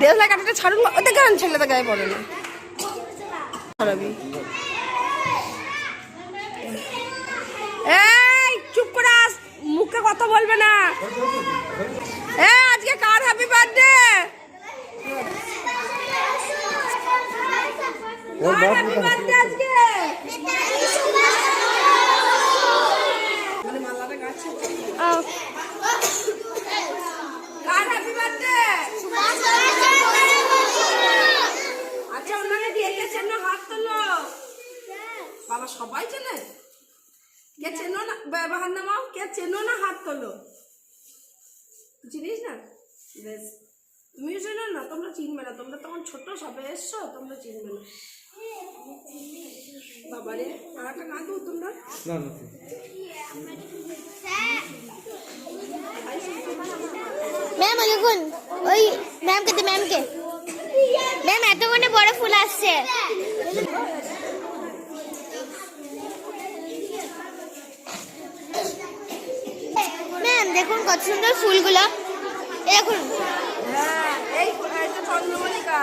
দেড় লাখ একটা ছাড়ুন ওদের গান ছেলেদের গায়ে পড়ে না। ছাড়াবি এই চুপ করে আস মুখে কথা বলবে না। এ আজকে কার হ্যাপি বার্থডে আজকে? আচ্ছা বাবা, সবাই চেনে? কে চেনো না? ব্যবহার নামাও কে চেনো না হাত তোলো? চিনিস না? বেশ। তুমিও চেনো না? তোমরা চিনবে না। তোমরা তখন ছোট সবে এসছো, তোমরা চিনবে না। বাবারে আর একটা কাঁদো তোমরা? না না ম্যাম ওই দেখুন ওই ম্যামকে দে ম্যামকে। ম্যাম এতক্ষণে বড় ফুল আসছে। ম্যাম দেখুন কত সুন্দর ফুলগুলো। দেখুন। হ্যাঁ এই চন্দ্রমল্লিকা।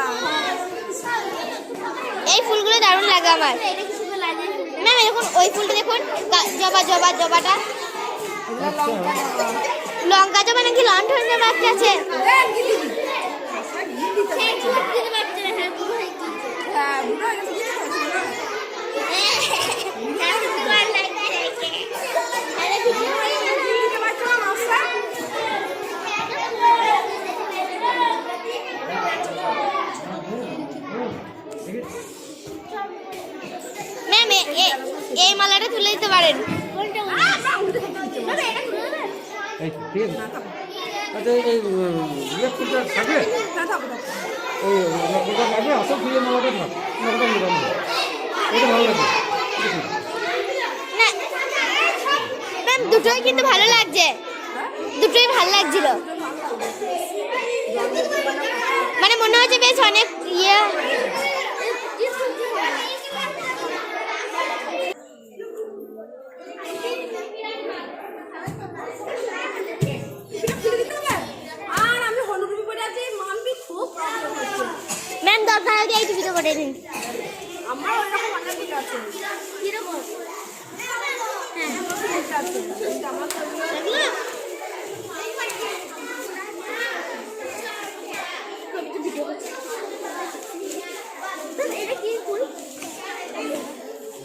এই ফুলগুলো দারুণ লাগে আমার ম্যাম দেখুন ওই ফুলটা দেখুন জবা জবা জবাটা লঙ্কা। জবা নাকি লন্ঠনের বাচ্চা আছে এ, কি দিবি? ঘি দিতে পারছি না। হ্যাঁ, ভালো লাগবে ঠিক আছে। না ম্যাম দুটোই কিন্তু ভালো লাগছে। দুটোই ভালো লাগছিল। মানে মনে হচ্ছে বেশ অনেক ইয়ে। এই টিভিটা করে আমার অনেক দিক আছে। কীরকম?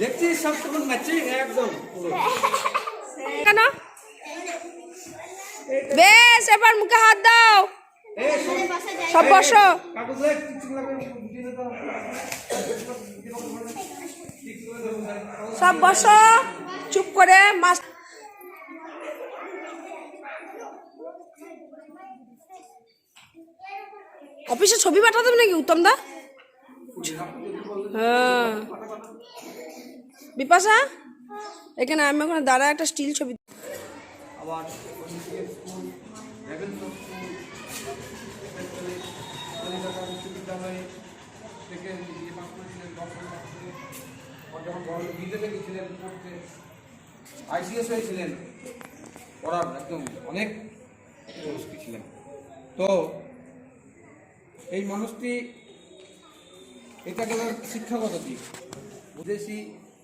দেখছিস সব তখন ম্যাচিং একদম। কেন? বেশ এবার মুখে হাত দাও। সব বসো। সব বসো। চুপ করে মাস অফিসে ছবি পাঠাতে হবে নাকি উত্তম দা? হ্যাঁ। বিপাশা এখানে আমি ওখানে দাঁড়া একটা স্টিল ছবি আবার থেকে করেছিলেন যখন বড় পড়তে। আইসিএস হয়েছিলেন পড়ার একদম অনেক পুরস্কৃত ছিলেন। তো এই মানুষটি এটা গেল শিক্ষাগত দিক। বিদেশি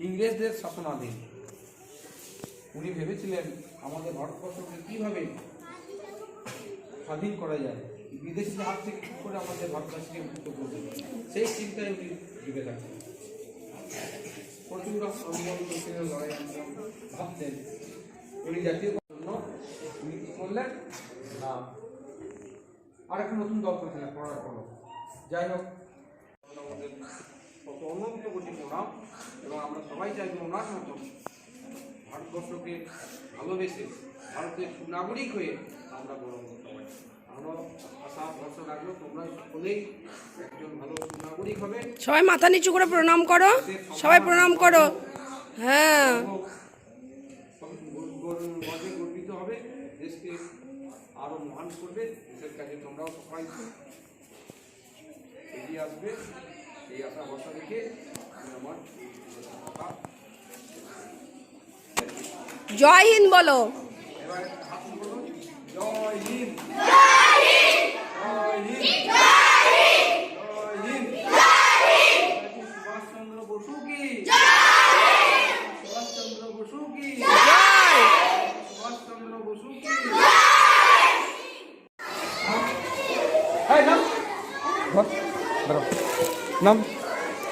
ইংরেজদের শাসনাধীন। উনি ভেবেছিলেন আমাদের ভারতবর্ষকে কীভাবে স্বাধীন করা যায়। বিদেশি হাত থেকে কী করে আমাদের ভারতবাসীকে মুক্ত করবে সেই চিন্তায় উনি ঢুকে থাকতেন প্রচুর আন্দোলন করছিলেন লড়াই ভাবতেন। উনি জাতীয় জন্য উনি কী করলেন না আর একটা নতুন দল করেছিলেন পড়ার পর যাই হোক আমাদের কত অনন্ত কোটি প্রণাম, এবং আমরা সবাই চাইব ওনার মতন ভারতবর্ষকে ভালোবেসে ভারতের সুনাগরিক হয়ে আমরা গৌরব করতে পারি। আমরা আশা ভরসা রাখব তোমরা সকলেই একজন ভালো সুনাগরিক হবে। সবাই মাথা নিচু করে প্রণাম করো। সবাই প্রণাম করো। হ্যাঁ। গর্বিত হবে। দেশকে আরও মহান করবে। দেশের কাছে তোমরাও সবাই এগিয়ে আসবে। এই আশা ভরসা রেখে আমি আমার জয় হিন্দ বলো। जय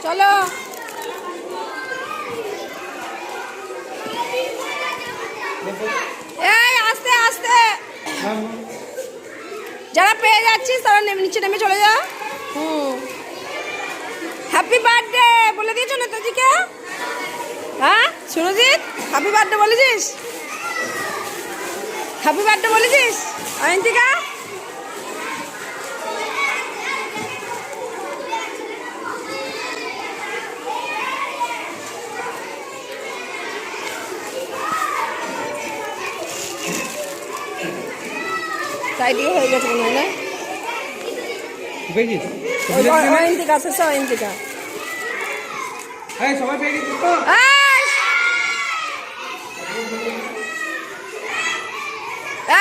चलो যারা পেয়ে যাচ্ছিস তারা নিচে নেমে চলে যা। হুম। হ্যাপি বার্থডে বলে দিয়েছ নেতাজিকে? হ্যাঁ? সুরজিৎ হ্যাপি বার্থডে বলেছিস? হ্যাপি বার্থডে বলেছিস? অয়ন্তিকা? তাই দিয়ে হয়ে গেছে মনে হয় না? ওই অ- অয়ন্তিকা শেষে অয়ন্তিকা। এই সবাই পেয়ে গেছি তো? এই!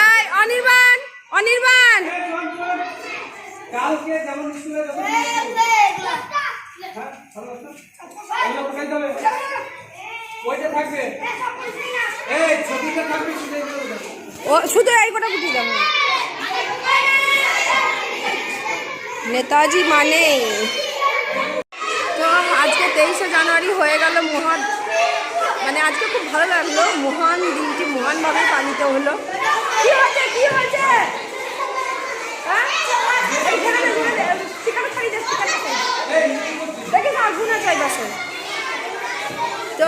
এই অনির্বাণ! অনির্বাণ! কালকে যেমন স্কুলে ওইটা থাকবে? এই ছবিটা থাকবে শুধু ও শুধু এই কটা বুঝি দাও। নেতাজি মানে? তো আজকে তেইশে জানুয়ারি হয়ে গেল মহান মানে আজকে খুব ভালো লাগল। মহান দিনটি মহানভাবে পালিত হলো। কি হয়েছে? কি হয়েছে? হ্যাঁ? না, না, তো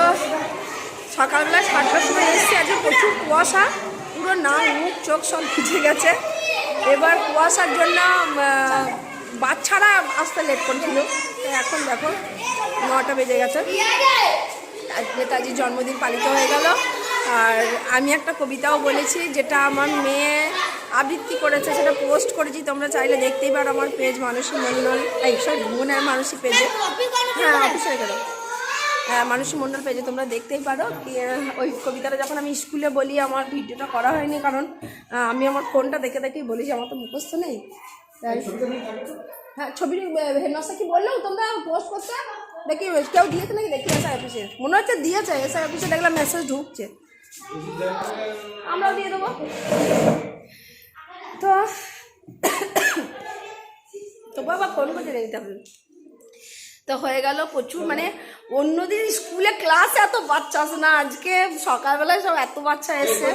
সকালবেলা সাতটার সময় এসেছি আজকে প্রচুর কুয়াশা। পুরো নাক মুখ চোখ সব ভিজে গেছে। এবার কুয়াশার জন্য বাচ্চারা আসতে লেট করছিল। তো এখন দেখো, নটা বেজে গেছে। নেতাজির জন্মদিন পালিত হয়ে গেল। আর আমি একটা কবিতাও বলেছি, যেটা আমার মেয়ে আবৃত্তি করেছে, সেটা পোস্ট করেছি। তোমরা চাইলে দেখতেই পারো আমার পেজ মানসী মণ্ডল, এই সরি মনের মানসী পেজে হ্যাঁ অফিসে গেল। হ্যাঁ মানুষী মণ্ডল পেজে তোমরা দেখতেই পারো। ওই কবিতাটা যখন আমি স্কুলে বলি, আমার ভিডিওটা করা হয়নি, কারণ আমি আমার ফোনটা দেখে দেখেই বলেছি আমার তো মুখস্থ নেই। তাই হ্যাঁ ছবির হেডমাস্টার কি বললেও তোমরা পোস্ট করতে দেখি কেউ দিয়েছে নাকি? দেখি এসআই অফিসে মনে হচ্ছে দিয়েছে এসআই অফিসে দেখলাম মেসেজ ঢুকছে। আমরাও দিয়ে দেবো। তো তো বাবা ফোন করতে দিতে হবে তো হয়ে গেল প্রচুর মানে অন্যদিন স্কুলে ক্লাসে এত বাচ্চা আসে না আজকে সকালবেলায় সব এত বাচ্চা এসছে।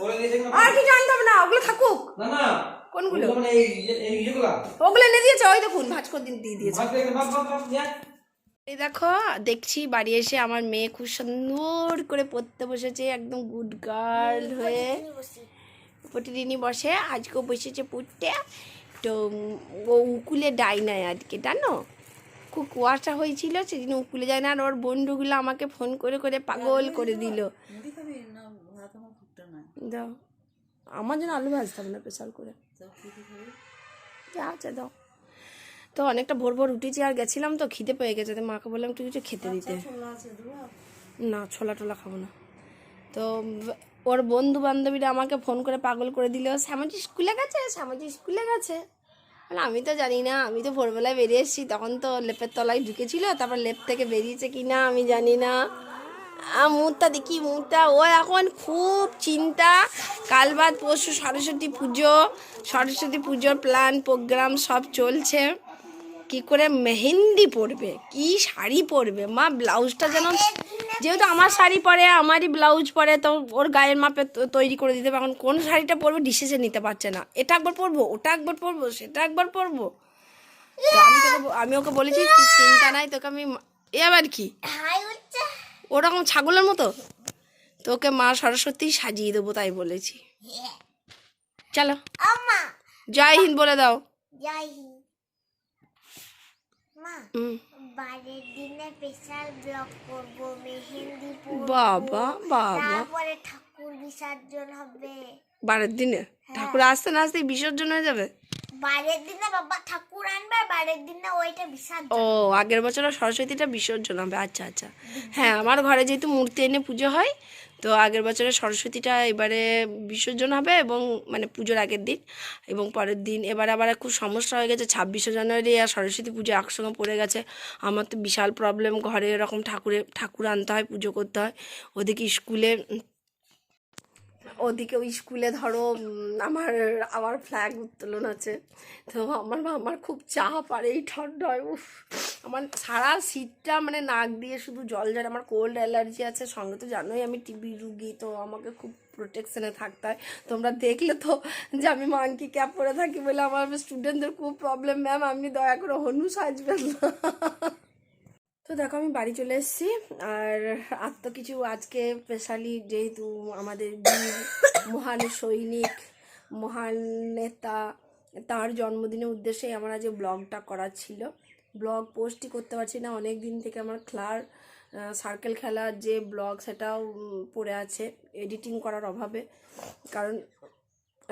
করে? আর কি জানতে হবে না ওগুলো থাকুক। না না। কোনগুলো? ওগুলো মানে ইয়েগুলা ওগুলো এনে দিয়েছে ওই দেখুন ভাজ করে দিন দিয়ে দিয়েছে। এই দেখো দেখছি বাড়ি এসে আমার মেয়ে খুব সুন্দর করে পড়তে বসেছে একদম গুড গার্ল হয়ে। প্রতিদিনই বসে। আজকেও বসেছে পড়তে। তো ও উকুলে ডাই নাই আজকে জানো? খুব কুয়াশা হয়েছিল সেদিন উকুলে যায় না আর ওর বন্ধুগুলো আমাকে ফোন করে করে পাগল করে দিল। দাও। আমার জন্য আলু ভাজতে হবে না প্রেশার করে। যা আছে দাও। তো অনেকটা ভোর ভোর উঠেছি আর গেছিলাম তো খিদে পেয়ে গেছে। তো মাকে বললাম একটু কিছু খেতে দিতে। না ছোলা টোলা খাব না। তো ওর বন্ধু বান্ধবীরা আমাকে ফোন করে পাগল করে দিল শ্যামাজি স্কুলে গেছে? শ্যামাজি স্কুলে গেছে? আমি তো জানি না আমি তো ভোরবেলায় বেরিয়ে এসেছি। তখন তো লেপের তলায় ঢুকেছিল তারপর লেপ থেকে বেরিয়েছে কি না আমি জানি না। আ, মুহূর্তটা দেখি মুহূর্তটা ও এখন খুব চিন্তা। কাল বাদ পরশু সরস্বতী পুজো। সরস্বতী পুজোর প্ল্যান প্রোগ্রাম সব চলছে। কি করে মেহেন্দি পরবে? কি শাড়ি পরবে? মা ব্লাউজটা যেন যেহেতু আমার শাড়ি পরে আমারই ব্লাউজ পরে তো ওর গায়ের মাপে তৈরি করে দিতে এখন কোন শাড়িটা পরবে? ডিসিশন নিতে পারছে না। এটা একবার পরবো ওটা একবার পরবো সেটা একবার পরবো। আমি তোকে আমি ওকে বলেছি চিন্তা নাই তোকে আমি এ আবার কি? ওরকম ছাগলের মতো? তোকে মা সরস্বতী সাজিয়ে দেবো তাই বলেছি। চলো। জয় হিন্দ বলে দাও। পরবো, বাবা বাবা। ঠাকুর বিসর্জন হবে। বারের দিনে? ঠাকুর আসতে না আসতেই বিসর্জন হয়ে যাবে? বারের দিনে বাবা ঠাকুর আনবে বারের দিনে ওইটা বিসর্জন। ও, আগের বছর সরস্বতীটা বিসর্জন হবে আচ্ছা আচ্ছা। হ্যাঁ আমার ঘরে যেহেতু মূর্তি এনে পুজো হয়, তো আগের বছরে সরস্বতীটা এবারে বিসর্জন হবে এবং মানে পুজোর আগের দিন এবং পরের দিন। এবার আবার খুব সমস্যা হয়ে গেছে, ছাব্বিশে জানুয়ারি আর সরস্বতী পুজো একসঙ্গে পড়ে গেছে। আমার তো বিশাল প্রবলেম ঘরে এরকম ঠাকুরে, ঠাকুর আনতে হয়, পুজো করতে হয়। ওদিকে স্কুলে ওদিকে ওই স্কুলে ধরো আমার আমার ফ্ল্যাগ উত্তোলন আছে। তো আমার আমার খুব চাপ, আর এই ঠান্ডায়, উফ, আমার সারা শীতটা মানে নাক দিয়ে শুধু জল ঝরে, আমার কোল্ড অ্যালার্জি আছে। সঙ্গে তো জানোই আমি টিবি রুগী, তো আমাকে খুব প্রোটেকশনে থাকতে হয়। তোমরা দেখলে তো যে আমি মাংকি ক্যাপ পরে থাকি বলে আমার স্টুডেন্টদের খুব প্রবলেম ম্যাম আপনি দয়া করে হনু সাজবেন না। তো দেখো, আমি বাড়ি চলে এসেছি। আর আর তো কিছু, আজকে স্পেশালি যেহেতু আমাদের বীর, মহান সৈনিক, মহান নেতা, তার জন্মদিনের উদ্দেশ্যে আমার আজ ব্লগটা করার ছিল। ব্লগ পোস্টই করতে পারছি না, অনেক দিন থেকে আমার ক্লার সার্কেল খেলার যে ব্লগ সেটাও পড়ে আছে এডিটিং করার অভাবে। কারণ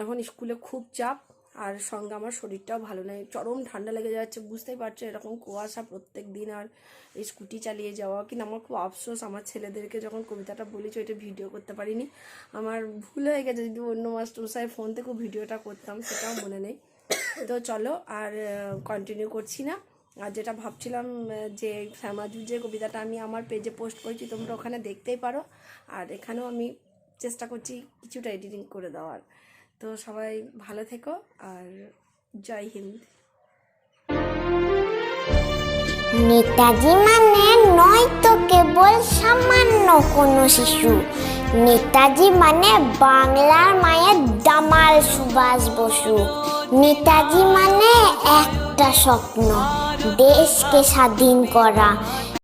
এখন স্কুলে খুব চাপ আর সঙ্গে আমার শরীরটাও ভালো নেই। চরম ঠান্ডা লেগে যাচ্ছে, বুঝতেই পারছ, এরকম কুয়াশা প্রত্যেক দিন আর এই স্কুটি চালিয়ে যাওয়া। কিন্তু আমার খুব আফসোস, আমার ছেলেদেরকে যখন কবিতাটা বলেছি, ওইটা ভিডিও করতে পারিনি। আমার ভুল হয়ে গেছে, যদি অন্য মাস্টারমশাই ফোন থেকেও ভিডিওটা করতাম, সেটাও মনে নেই। তো চলো আর কন্টিনিউ করছি না। আর যেটা ভাবছিলাম যে শ্যামাজুর যে কবিতাটা আমি আমার পেজে পোস্ট করেছি, তোমরা ওখানে দেখতেই পারো। আর এখানেও আমি চেষ্টা করছি কিছুটা এডিটিং করে দেওয়ার। তো সবাই ভালো থেকো আর জয় হিন্দ। নেতাজি মানে নয় তো কেবল সামান্য কোনো শিশু। নেতাজি মানে বাংলার মায়ের দামাল সুভাষ বসু। নেতাজি মানে একটা স্বপ্ন, দেশকে স্বাধীন করা।